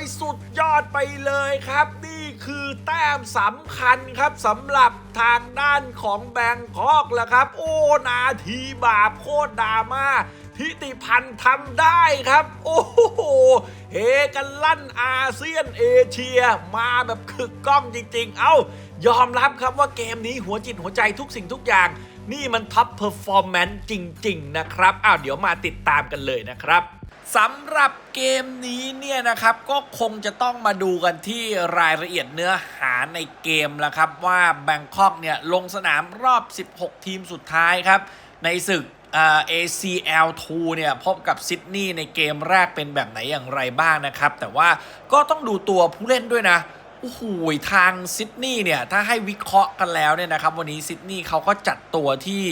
ยสุดยอดไปเลยครับ นี่คือแต้มสำคัญครับสำหรับทางด้านของแบงคอกแหละครับ โอ้นาทีบาปโคตรดราม่าทิติพันธ์ทำได้ครับ โอ้โหเฮกันลั่นอาเซียนเอเชียมาแบบคึกก้องจริง ๆ เอ้ายอมรับครับว่าเกมนี้หัวจิตหัวใจทุกสิ่งทุกอย่าง นี่มันท็อปเพอร์ฟอร์แมนซ์จริง ๆ นะครับ อ้าวเดี๋ยวมาติดตามกันเลยนะครับ สำหรับเกมนี้เนี่ยนะครับก็คงจะต้องมาดูกันที่รายละเอียดเนื้อหาในเกมแล้วครับว่าแบงคอกเนี่ยลงสนามรอบ 16 ทีมสุดท้ายครับ ในศึกอ่า ACL 2 เนี่ยพบกับซิดนีย์ในเกมแรกเป็นแบบไหนอย่างไรบ้างนะครับ แต่ว่าก็ต้องดูตัวผู้เล่นด้วยนะโอ้โหทางซิดนีย์เนี่ยถ้าให้วิเคราะห์กันแล้วเนี่ยนะครับวันนี้ซิดนีย์เขาก็จัดตัวที่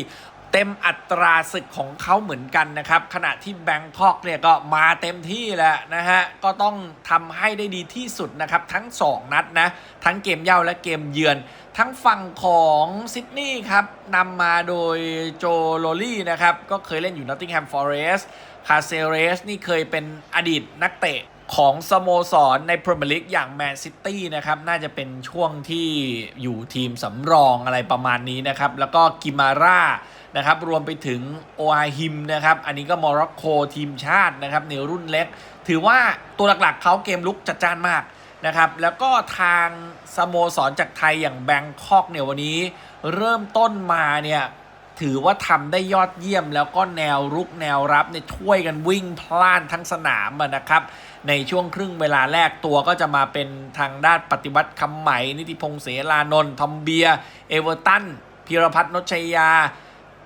เต็มอัตราศึกของเขาเหมือนกันนะครับ ขณะที่แบงคอกเนี่ยก็มาเต็มที่แหละนะฮะ ก็ต้องทำให้ได้ดีที่สุดนะครับ ทั้ง 2 นัดนะ ทั้งเกมเย่าและเกมเยือน ทั้งฝั่งของซิดนีย์ครับนำมาโดยโจโรลี่นะครับ ก็เคยเล่นอยู่ Nottingham Forest คาเซเรสนี่เคยเป็นอดีตนักเตะ ของสโมสรในพรีเมียร์ลีกอย่างแมนซิตี้นะครับ น่าจะเป็นช่วงที่อยู่ทีมสำรองอะไรประมาณนี้นะครับ แล้วก็กิมาร่านะครับ รวมไปถึงโออาฮิมนะครับ อันนี้ก็โมร็อกโกทีมชาตินะครับในรุ่นเล็ก ถือว่าตัวหลักๆเขาเกมลุกจัดจ้านมากนะครับ แล้วก็ทางสโมสรจากไทยอย่างแบงคอกเนี่ยวันนี้ เริ่มต้นมาเนี่ย ถือว่าทำได้ยอดเยี่ยม แล้วก็แนวรุกแนวรับเนี่ยช่วยกันวิ่งพล่านทั้งสนามอะนะครับ ในช่วงครึ่งเวลาแรกตัวก็จะมาเป็นทางด้านปฏิวัติคำไหม่ นิติพงษ์เสรานนท์ทอมเบีย เอเวอร์ตันพิรพัฒน์นชยยา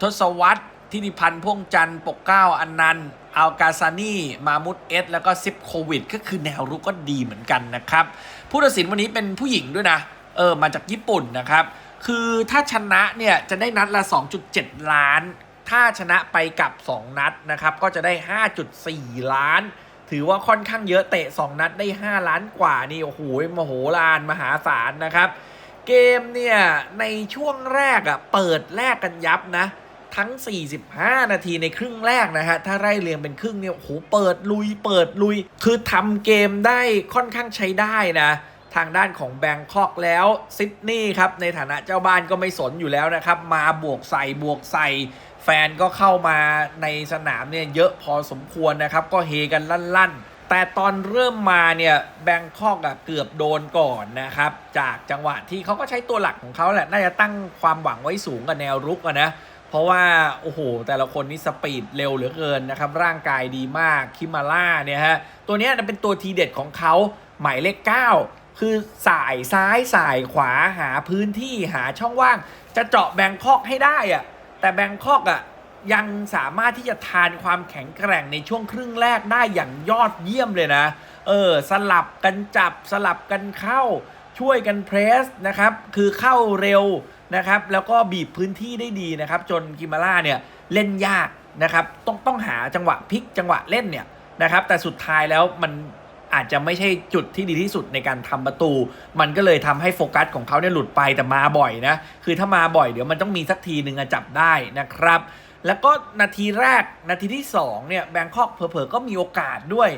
ทศวรรษทิติพันธ์พ่วงจันทร์ปกเก้าอันนันต์อัลกาซานีมามุตเอสแล้วก็ซิปโควิด ก็คือแนวรุกก็ดีเหมือนกันนะครับ ผู้ตัดสินวันนี้เป็นผู้หญิงด้วยนะ เออ มาจากญี่ปุ่นนะครับ คือถ้าชนะเนี่ยจะได้นัดละ 2.7 ล้าน ถ้าชนะไปกับ 2 นัดนะครับก็จะได้ 5.4 ล้าน ถือว่าค่อนข้างเยอะเตะ 2 นัดได้ 5 ล้านกว่านี่โอ้โหมโหฬารมหาศาลนะครับ เกมเนี่ยในช่วงแรกอะ่ะเปิดแรกกันยับนะทั้ง 45 นาทีในครึ่งแรกนะฮะ ถ้าไล่เรียงเป็นครึ่งเนี่ย โอ้โห เปิดลุย เปิดลุย คือทำเกมได้ค่อนข้างใช้ได้นะ ทางด้านของแบงคอกแล้วซิดนีย์ครับในฐานะเจ้าบ้านก็ไม่สนอยู่แล้วนะครับ มาบวกใส่บวกใส่ แฟนก็เข้ามาในสนามเนี่ยเยอะพอสมควรนะครับ ก็เฮกันลั่น ๆ แต่ตอนเริ่มมาเนี่ยแบงคอกอะเกือบโดนก่อนนะครับ จากจังหวะที่เขาก็ใช้ตัวหลักของเขาแหละน่าจะตั้งความหวังไว้สูงกับแนวรุกอะนะเพราะว่า โอ้โห แต่ละคนนี่สปีดเร็วเหลือเกินนะครับ ร่างกายดีมาก คิมาล่าเนี่ยฮะ ตัวเนี้ยเป็นตัวทีเด็ดของเขาหมายเลข 9 คือสายซ้ายสายขวาหาพื้นที่หาช่องว่าง จะเจาะแบงคอกให้ได้อะแต่แบงคอกอะยังสามารถที่จะทานความแข็งแกร่งในช่วงครึ่งแรกได้อย่างยอดเยี่ยมเลยนะ เออ สลับกันจับสลับกันเข้า ช่วยกันเพรสนะครับ คือเข้าเร็วนะครับ แล้วก็บีบพื้นที่ได้ดีนะครับ จนกิมาล่าเนี่ยเล่นยากนะครับ ต้องต้องหาจังหวะพลิกจังหวะเล่นเนี่ยนะครับ แต่สุดท้ายแล้วมัน อาจจะไม่ใช่จุดที่ดีที่สุดในการทำประตู มันก็เลยทำให้โฟกัสของเขาเนี่ยหลุดไปแต่มาบ่อยนะ คือถ้ามาบ่อยเดี๋ยวมันต้องมีสักทีหนึ่งจับได้นะครับ แล้วก็นาทีแรกนาทีที่2เนี่ยแบงคอกเผลอๆก็มีโอกาสด้วย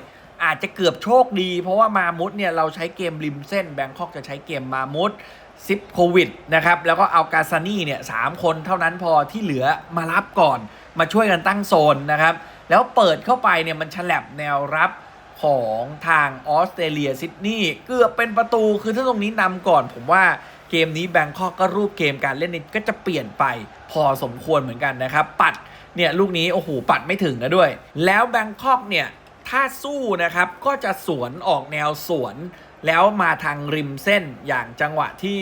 อาจจะเกือบโชคดี เพราะว่ามามุดเนี่ยเราใช้เกมริมเส้นแบงคอกจะใช้เกมมามุดซิปโควิดนะครับแล้วก็เอากาซานี่เนี่ยสามคนเท่านั้นพอที่เหลือมารับก่อน มาช่วยกันตั้งโซนนะครับ แล้วเปิดเข้าไปเนี่ยมันฉลับแนวรับ ของทางออสเตรเลียซิดนีย์เกือบเป็นประตูคือถ้าตรงนี้นำก่อน ผมว่าเกมนี้แบงคอกก็รูปเกมการเล่นนี่ก็จะเปลี่ยนไปพอสมควรเหมือนกันนะครับ ปัดเนี่ยลูกนี้โอ้โหปัดไม่ถึงนะด้วย แล้วแบงคอกเนี่ยถ้าสู้นะครับก็จะสวนออกแนวสวน แล้วมาทางริมเส้นอย่างจังหวะที่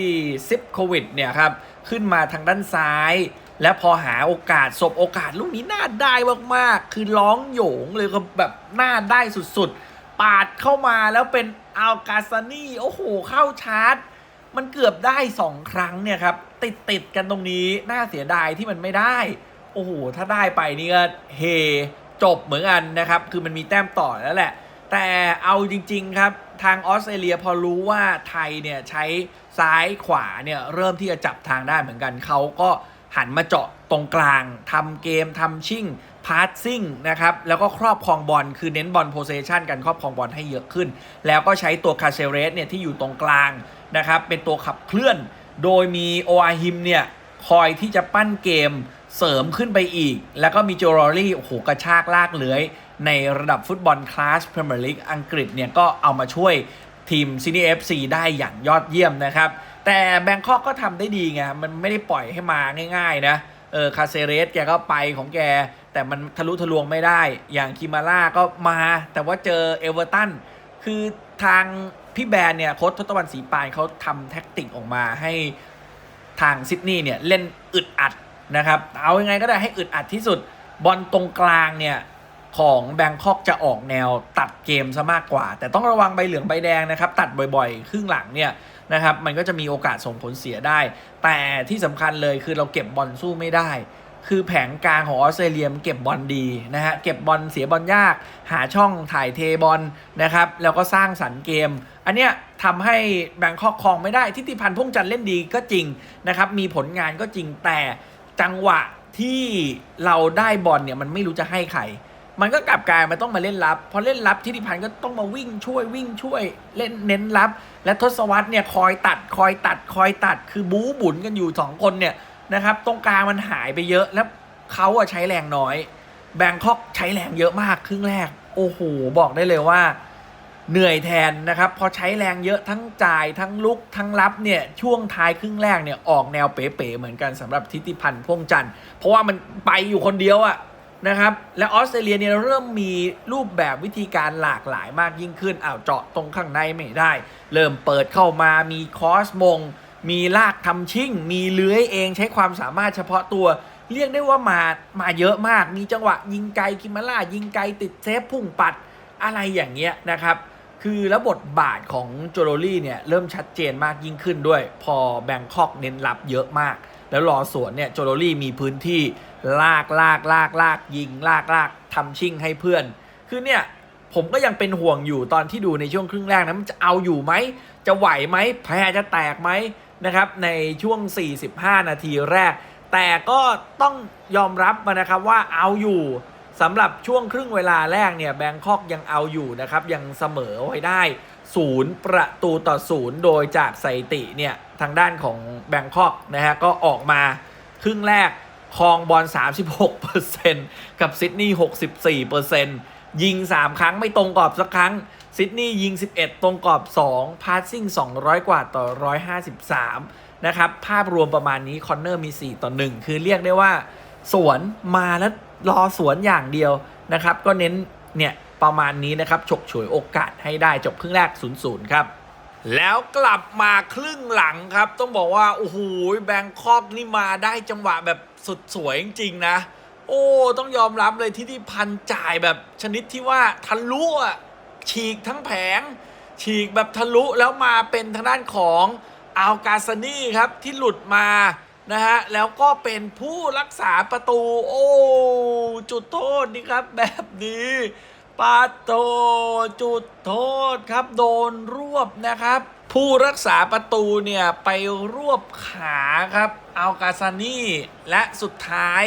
ซิปโควิดเนี่ยครับขึ้นมาทางด้านซ้าย และพอหาโอกาสสบโอกาสลูกนี้น่าได้มากๆ คือร้องโหยงเลยก็แบบน่าได้สุดๆ ปาดเข้ามาแล้วเป็นอัลกาซานี่โอ้โห เข้าชาร์จ มันเกือบได้2ครั้งเนี่ยครับ ติดติดกันตรงนี้น่าเสียดายที่มันไม่ได้ โอ้โห ถ้าได้ไปนี่ก็เฮจบเหมือนกันนะครับ คือมันมีแต้มต่อแล้วแหละ แต่เอาจริง ๆ ครับ ทางออสเตรเลียพอรู้ว่าไทยเนี่ยใช้ซ้ายขวาเนี่ยเริ่มที่จะจับทางได้เหมือนกันเขาก็หันมาเจาะตรงกลางทำเกมทำชิ่ง พาสซิ่งนะครับแล้วก็ครอบครองบอลคือเน้นบอลโพเซชันกันครอบครองบอลให้เยอะขึ้น แล้วก็ใช้ตัวคาเซเรสเนี่ยที่อยู่ตรงกลางนะครับเป็นตัวขับเคลื่อน โดยมีโออาฮิมเนี่ยคอยที่จะปั้นเกมเสริมขึ้นไปอีก แล้วก็มีโจโรลี่โอ้โหกระชากลากเลื้อยในระดับฟุตบอลคลาสพรีเมียร์ลีกอังกฤษเนี่ยก็เอามาช่วยทีมซินีเอฟซีได้อย่างยอดเยี่ยมนะครับ แต่แบงคอกก็ทำได้ดีไง มันไม่ได้ปล่อยให้มาง่าย ๆ นะ เออ คาเซเรสแกก็ไปของแก แต่มันทะลุทะลวงไม่ได้ อย่างคิมาร่าก็มา แต่ว่าเจอเอเวอร์ตัน คือทางพี่แบรนเนี่ยโค้ชทศตวรรณศรีปานเขาทำแท็กติกออกมาให้ทางซิดนีย์เนี่ยเล่นอึดอัดนะครับ เอาอยังไงก็ได้ให้อึดอัดที่สุด บอลตรงกลางเนี่ยของแบงคอกจะออกแนวตัดเกมซะมากกว่า แต่ต้องระวังใบเหลืองใบแดงนะครับ ตัดบ่อยๆ ครึ่งหลังเนี่ยนะครับ มันก็จะมีโอกาสส่งผลเสียได้ แต่ที่สำคัญเลยคือเราเก็บบอลสู้ไม่ได้ คือแผงกลางของออสเตรเลียมเก็บบอลดีนะฮะเก็บบอลเสียบอลยาก หาช่องถ่ายเทบอลนะครับแล้วก็สร้างสรรค์เกม อันเนี้ยทำให้แบงคอกคองไม่ได้ทิติพันธ์พ่งจันเล่นดีก็จริงนะครับมีผลงานก็จริงแต่จังหวะที่เราได้บอลเนี่ยมันไม่รู้จะให้ใครมันก็กลับกลายมาต้องมาเล่นรับ พอเล่นรับทิติพันธ์ก็ต้องมาวิ่งช่วยวิ่งช่วยเล่นเน้นรับ และทศวรรษเนี่ยคอยตัดคอยตัดคอยตัด คือบู๊บุนกันอยู่สองคนเนี่ย นะครับ ตรงกลางมันหายไปเยอะแล้วเขาอะใช้แรงน้อย แบงคอกใช้แรงเยอะมากครึ่งแรก โอ้โห บอกได้เลยว่า เหนื่อยแทนนะครับ พอใช้แรงเยอะทั้งจ่ายทั้งลุกทั้งรับเนี่ย ช่วงท้ายครึ่งแรกเนี่ย ออกแนวเป๋ๆเหมือนกันสำหรับทิติพันธ์พ่วงจันทร์เพราะว่ามันไปอยู่คนเดียวอะนะครับ และออสเตรเลียเนี่ยเริ่มมีรูปแบบวิธีการหลากหลายมากยิ่งขึ้นอ้าวเจาะตรงข้างในไม่ได้ เริ่มเปิดเข้ามามีคอสมง มีลากทำชิ่ง มีเลื้อยเองใช้ความสามารถเฉพาะตัว เรียกได้ว่ามามาเยอะมาก มีจังหวะยิงไกลคิมาล่ายิงไกลติดเซฟพุ่งปัดอะไรอย่างเงี้ยนะครับ คือแล้วบทบาทของโจโรลี่เนี่ยเริ่มชัดเจนมากยิ่งขึ้นด้วย พอแบงคอกเน้นรับเยอะมาก แล้วรอสวนเนี่ยโจโรลี่มีพื้นที่ลากลากลากลากยิงลากลากทำชิ่งให้เพื่อน คือเนี่ยผมก็ยังเป็นห่วงอยู่ตอนที่ดูในช่วงครึ่งแรกนะมันจะเอาอยู่ไหม จะไหวไหมแพ้จะแตกไหม นะครับในช่วง 45 นาทีแรก แต่ก็ต้องยอมรับมานะครับว่าเอาอยู่สำหรับช่วงครึ่งเวลาแรกเนี่ยแบงคอกยังเอาอยู่นะครับยังเสมอไว้ได้ศูนย์ประตูต่อศูนย์โดยจากสถิติเนี่ยทางด้านของแบงคอกนะฮะก็ออกมาครึ่งแรกครองบอล 36%กับซิดนีย์ 64%ยิง 3 ครั้งไม่ตรงกรอบสักครั้ง ซิดนีย์ยิง 11 ตรงกรอบ 2 พาสซิ่ง 200 กว่าต่อ 153 นะครับ ภาพรวมประมาณนี้ คอนเนอร์มี 4 ต่อ 1 คือเรียกได้ว่า สวนมาแล้วรอสวนอย่างเดียวนะครับ ก็เน้นเนี่ยประมาณนี้นะครับ ฉกฉวยโอกาสให้ได้จบครึ่งแรก 0-0 ครับ แล้วกลับมาครึ่งหลังครับ ต้องบอกว่า โอ้โหแบงคอกนี่มาได้จังหวะแบบสุดสวยจริงๆนะ โอ้ ต้องยอมรับเลยที่ที่พันจ่ายแบบชนิดที่ว่าทะลุอะ ฉีกทั้งแผง ฉีกแบบทะลุแล้วมาเป็นทางด้านของอัลกาซานี่ครับที่หลุดมานะฮะแล้วก็เป็นผู้รักษาประตู โอ้ จุดโทษนี่ครับแบบนี้ปาโตจุดโทษครับโดนรวบนะครับ ผู้รักษาประตูเนี่ยไปรวบขาครับอัลกาซานี่และสุดท้าย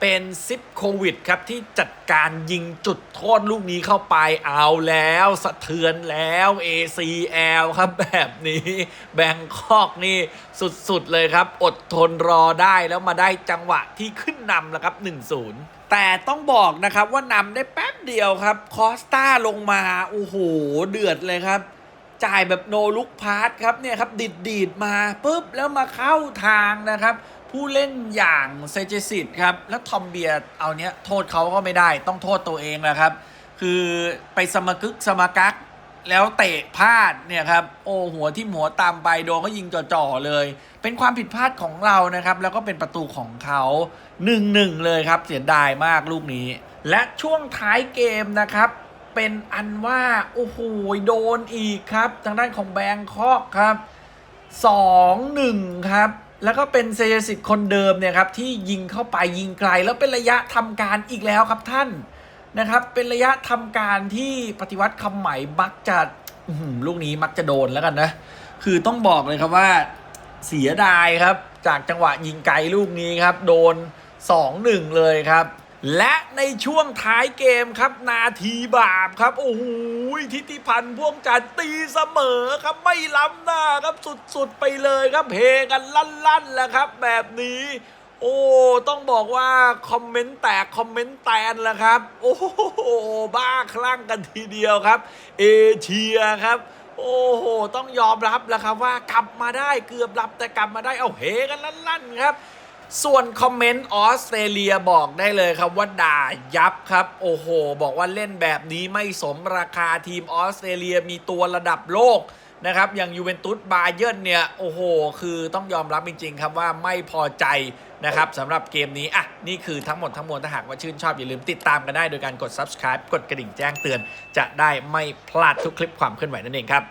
เป็นซิปโควิดครับที่จัดการยิงจุดโทษลูกนี้เข้าไปเอาแล้ว สะเทือนแล้ว ACL ครับแบบนี้ แบงคอกนี่สุด ๆ เลยครับ อดทนรอได้แล้วมาได้จังหวะที่ขึ้นนำแล้วครับ 1-0แต่ต้องบอกนะครับว่านำได้แป๊บเดียวครับ คอสตาลงมา โอ้โห เดือดเลยครับ จ่ายแบบโนลุกพาร์ทครับเนี่ยครับดีดดีดมาปุ๊บแล้วมาเข้าทางนะครับ ผู้เล่นอย่างเซเจสิตครับ แล้วทอมเบียร์เอาเนี้ยโทษเขาก็ไม่ได้ต้องโทษตัวเองแหละครับ คือไปสมกึกสมกักแล้วเตะพลาดเนี่ยครับโอ้หัวที่หัวตามไปโดนเขายิงจ่อๆเลย เป็นความผิดพลาดของเรานะครับ แล้วก็เป็นประตูของเขา1นหนึ่งเลยครับเสียดายมากลูกนี้ และช่วงท้ายเกมนะครับ เป็นอันว่าโอ้โหโดนอีกครับ ทางด้านของแบงคอกครับ 2-1 ครับ แล้วก็เป็นเซเยสิตคนเดิมเนี่ยครับที่ยิงเข้าไปยิงไกล แล้วเป็นระยะทำการอีกแล้วครับท่านนะครับ เป็นระยะทำการที่ปฏิวัติคำใหม่มักจะลูกนี้มักจะโดนแล้วกันนะ คือต้องบอกเลยครับว่าเสียดายครับ จากจังหวะยิงไกลลูกนี้ครับ โดน 2-1 เลยครับ และในช่วงท้ายเกมครับ นาทีบาปครับ โอ้โหทิติพันธ์พ่วงจันตีเสมอครับไม่ล้ำหน้าครับสุดๆไปเลยครับเพกันลั่นๆแล้วครับ แบบนี้ โอ้ต้องบอกว่าคอมเมนต์แตกคอมเมนต์แตนแล้วครับ โอ้โหบ้าคลั่งกันทีเดียวครับ เอเชียครับโอ้โห ต้องยอมรับแล้วครับว่ากลับมาได้เกือบหลับแต่กลับมาได้เอาเฮกันลั่นๆครับ ส่วนคอมเมนต์ออสเตรเลียบอกได้เลยครับว่าด่ายับครับ โอ้โห บอกว่าเล่นแบบนี้ไม่สมราคาทีมออสเตรเลียมีตัวระดับโลกนะครับ อย่างยูเวนตุสบาเยิร์นเนี่ย โอ้โห คือต้องยอมรับจริง ๆ ครับว่าไม่พอใจนะครับสำหรับเกมนี้ อะ นี่คือทั้งหมดทั้งมวลถ้าหากว่าชื่นชอบ อย่าลืมติดตามกันได้โดยการกด subscribe กดกระดิ่งแจ้งเตือน จะได้ไม่พลาดทุกคลิปความเคลื่อนไหวนั่นเองครับ